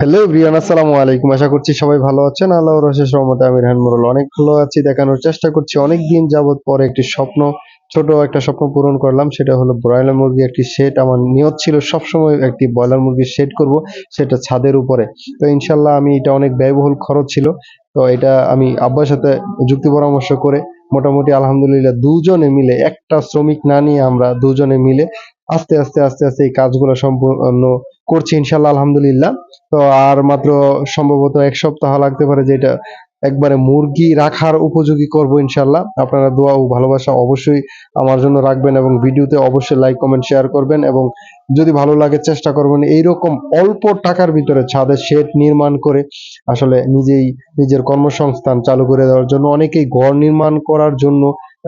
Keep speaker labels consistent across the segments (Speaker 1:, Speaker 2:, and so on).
Speaker 1: Hello Riyan আসসালামু আলাইকুম। আশা করছি সবাই ভালো আছেন। আল্লাহর রহমতে আমি রহমান অনেক ভালো আছি। দেখানোর চেষ্টা করছি। অনেক দিন যাবত পরে একটি স্বপ্ন ছোট একটা স্বপ্ন পূরণ করলাম, সেটা হলো ব্রয়লার মুরগি একটি সেট আমার নিয়ত ছিল সবসময় একটি ব্রয়লার মুরগির সেট করব, সেটা ছাদের উপরে। তো ইনশাল্লাহ আমি এটা অনেক ব্যয়বহুল খরচ ছিল। তো এটা আমি আব্বার সাথে যুক্তি পরামর্শ করে মোটামুটি আলহামদুলিল্লাহ দুজনে মিলে, একটা শ্রমিক না নিয়ে আমরা দুজনে মিলে আস্তে আস্তে আস্তে আস্তে এই কাজগুলো সম্পূর্ণ করছি ইনশাল্লাহ আলহামদুলিল্লাহ। তো আর মাত্র সম্ভবত এক সপ্তাহ লাগতে পারে যেটা একবারে মুরগি রাখার উপযোগী করব ইনশাল্লাহ আপনারা দোয়া ও ভালোবাসা অবশ্যই আমার জন্য রাখবেন এবং ভিডিওতে অবশ্যই লাইক, কমেন্ট, শেয়ার করবেন এবং যদি ভালো লাগে চেষ্টা করবেন এইরকম অল্প টাকার ভিতরে ছাদের শেড নির্মাণ করে আসলে নিজেই নিজের কর্মসংস্থান চালু করে দেওয়ার জন্য, অনেকেই ঘর নির্মাণ করার জন্য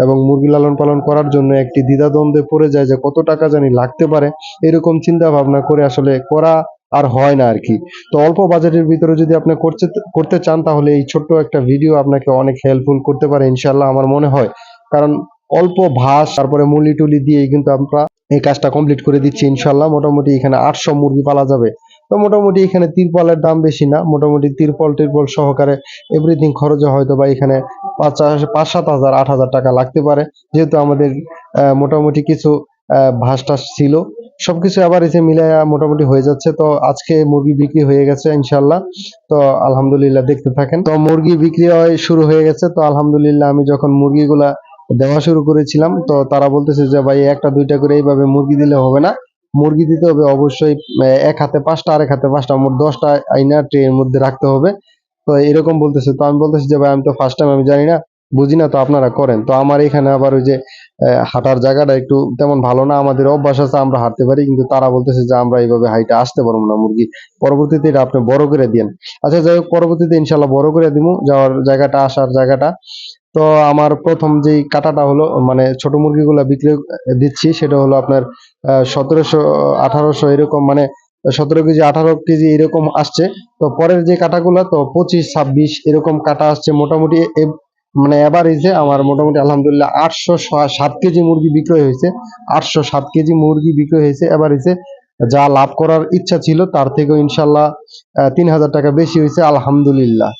Speaker 1: এবং মুরগি লালন পালন করার জন্য একটি দ্বিধাদ্বন্দ্বে পড়ে যায় যে কত টাকা জানি লাগতে পারে। এরকম চিন্তা ভাবনা করে আসলে করা আর হয় না আর কি তো অল্প বাজেটের ভিতরে যদি আপনি করতে করতে চান, তাহলে এই ছোট্ট একটা ভিডিও আপনাকে অনেক হেল্পফুল করতে পারে ইনশাল্লাহ আমার মনে হয়। কারণ অল্প ভাস তারপরে মুলি টুলি দিয়ে কিন্তু আমরা এই কাজটা কমপ্লিট করে দিচ্ছি ইনশাল্লাহ মোটামুটি এখানে আটশো মুরগি পালা যাবে। তো মোটামুটি এখানে তিরপলের দাম বেশি না, মোটামুটি তিরপল টিরপল সহকারে এভরিথিং খরচে হয়তো বা এখানে পাঁচ পাঁচ সাত হাজার, আট হাজার টাকা লাগতে পারে। যেহেতু আমাদের মোটামুটি কিছু ভাস টাস ছিল সবকিছু আবার এসে মিলাইয়া মোটামুটি হয়ে যাচ্ছে। তো আজকে মুরগি বিক্রি হয়ে গেছে ইনশাল্লাহ তো আলহামদুলিল্লাহ দেখতে থাকেন। তো মুরগি বিক্রি হয় শুরু হয়ে গেছে। তো আলহামদুলিল্লাহ আমি যখন মুরগিগুলা দেওয়া শুরু করেছিলাম, তো তারা বলতেছে যে, ভাই, একটা, দুইটা করে এইভাবে মুরগি দিলে হবে না। মুরগি দিতে হবে অবশ্যই এক হাতে পাঁচটা, আরেক হাতে পাঁচটা, মোট দশটা আইনা ট্রের মধ্যে রাখতে হবে। তো এরকম বলতেছে। তো আমি বলতেছি যে, ভাই, আমি তো ফার্স্ট টাইম আমি জানি না। বুঝি না তো আপনারা করেন। তো আমার এখানে আবার ওই যে হাঁটার জায়গাটা একটু তেমন ভালো না। আমাদের অভ্যাস আছে আমরা হাঁটতে পারি, কিন্তু তারা বলতেছে যে আমরা এইভাবে হাইটে আসতে পারব না মুরগি। পরবর্তীতে এটা আপনি বড় করে দিন। আচ্ছা যাই হোক, পরবর্তীতে ইনশাল্লাহ বড় করে দিব যাওয়ার জায়গাটা, আসার জায়গাটা। তো আমার প্রথম যেই কাটাটা হলো মানে ছোট মুরগিগুলো বিক্রি দিচ্ছি, সেটা হলো আপনার সতেরোশো, আঠারোশো এরকম মানে সতেরো কেজি, আঠারো কেজি এরকম আসছে। তো পরের যে কাটাগুলো, তো পঁচিশ, ছাব্বিশ এরকম কাটা আসছে মোটামুটি। মানে এবার এসে আমার মোটামুটি আলহামদুলিল্লাহ আটশো সাত কেজি মুরগি বিক্রয় হয়েছে। আটশো সাত কেজি মুরগি বিক্রয় হয়েছে এবার এসে যা লাভ করার ইচ্ছা ছিল, তার থেকেও ইনশাল্লাহ তিন হাজার টাকা বেশি হয়েছে, আলহামদুলিল্লাহ।